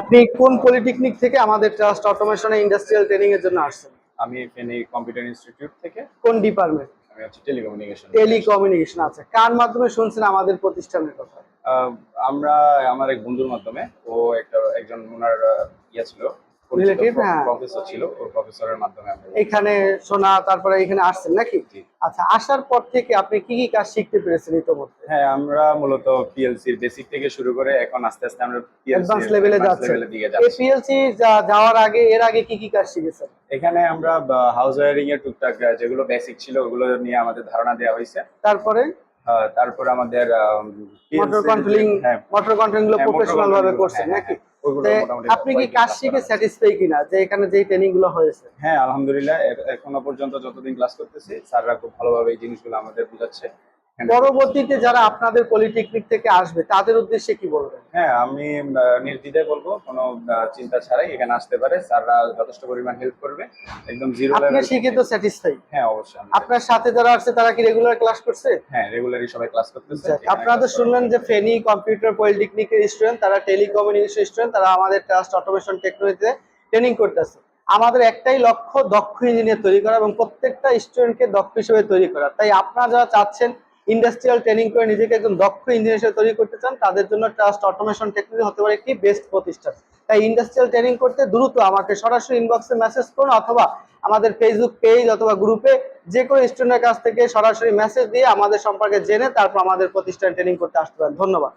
আপনি কোন পলিটেকনিক থেকে আমাদের ট্রাস্ট অটোমেশন ইন্ডাস্ট্রিয়াল ট্রেনিং এর জন্য আসছেন? আমি ফেনী কম্পিউটার ইনস্টিটিউট থেকে। কোন ডিপার্টমেন্ট? আমি হচ্ছে টেলিকমিউনিকেশন। টেলিকমিউনিকেশন আছে কার মাধ্যমে শুনছেন আমাদের প্রতিষ্ঠানের কথা? আমরা আমার এক বন্ধুর মাধ্যমে। ও একটা একজন ওনার ইয়ে ছিল। হ্যাঁ। প্রফেসর ছিল ওর প্রফেসরের মাধ্যমে এখানে শোনা তারপরে এখানে আসছেন নাকি? আচ্ছা আসার পর থেকে আপনি কি কি কাজ শিখতে পেরেছেন ইতোমধ্যে? হ্যাঁ আমরা মূলত পিএলসির বেসিক থেকে শুরু করে এখন আস্তে আস্তে আমরা অ্যাডভান্স লেভেলে যাচ্ছে। পিএলসি যাওয়ার আগে এর আগে কি কি কাজ শিখেছেন? এখানে আমরা হাউস ওয়ারিং এর টুকটাক যেগুলো বেসিক ছিল ওগুলো নিয়ে আমাদের ধারণা দেওয়া হয়েছে। তারপরে? তারপর আমাদের মোটর কন্ট্রোলিং হ্যাঁ। মোটর কন্ট্রোলিংগুলো হ্যাঁ, প্রফেশনাল ভাবে controlling, করছেন হ্যাঁ, নাকি? আপনি কি কাজ শিখে স্যাটিসফাই কিনা? যে এখানে যেই ট্রেনিংগুলো হয়েছে। হ্যাঁ আলহামদুলিল্লাহ এখনও পর্যন্ত যতদিন ক্লাস করতেছি স্যাররা খুব ভালোভাবে এই জিনিসগুলো আমাদের বোঝাচ্ছে। পরবর্তীতে যারা আপনাদের পলিটেকনিক থেকে আসবে তাদের উদ্দেশ্যে কি বলবেন? হ্যাঁ আমি নির্দ্বিধায় বলব কোনো চিন্তা ছাড়াই এখানে আসতে পারে। স্যাররা যথেষ্ট পরিমাণ হেল্প করবে। একদম জিরো আপনি শিখে তো স্যাটিসফাই হ্যাঁ অবশ্যই আপনার সাথে যারা আসছে তারা কি রেগুলার ক্লাস করছে? হ্যাঁ রেগুলারই সবাই ক্লাস করতেছে। আপনারা তো শুনলেন যে ফেনী কম্পিউটার পলিটেকনিকের স্টুডেন্ট তারা টেলিকমিউনিকেশন স্টুডেন্ট তারা আমাদের ট্রাস্ট অটোমেশন টেকনোলজিতে ট্রেনিং করতেছে। আমাদের একটাই লক্ষ্য দক্ষ ইঞ্জিনিয়ার তৈরি করা এবং প্রত্যেকটা স্টুডেন্টকে দক্ষ হিসেবে তৈরি করা। তাই আপনারা যারা চাচ্ছেন ইন্ডাস্ট্রিয়াল ট্রেনিং করে নিজেকে একজন দক্ষ ইঞ্জিনিয়ার তৈরি করতে চান, তাদের জন্য ট্রাস্ট অটোমেশন টেকনোলজি হতে পারে একটি বেস্ট প্রতিষ্ঠান। তাই ইন্ডাস্ট্রিয়াল ট্রেনিং করতে দ্রুত আমাকে সরাসরি ইনবক্সে মেসেজ করুন অথবা আমাদের ফেসবুক পেজ অথবা গ্রুপে যে কোনো স্টুডেন্টের কাছ থেকে সরাসরি মেসেজ দিয়ে আমাদের সম্পর্কে জেনে তারপর আমাদের প্রতিষ্ঠান ট্রেনিং করতে আসতে পারেন। ধন্যবাদ।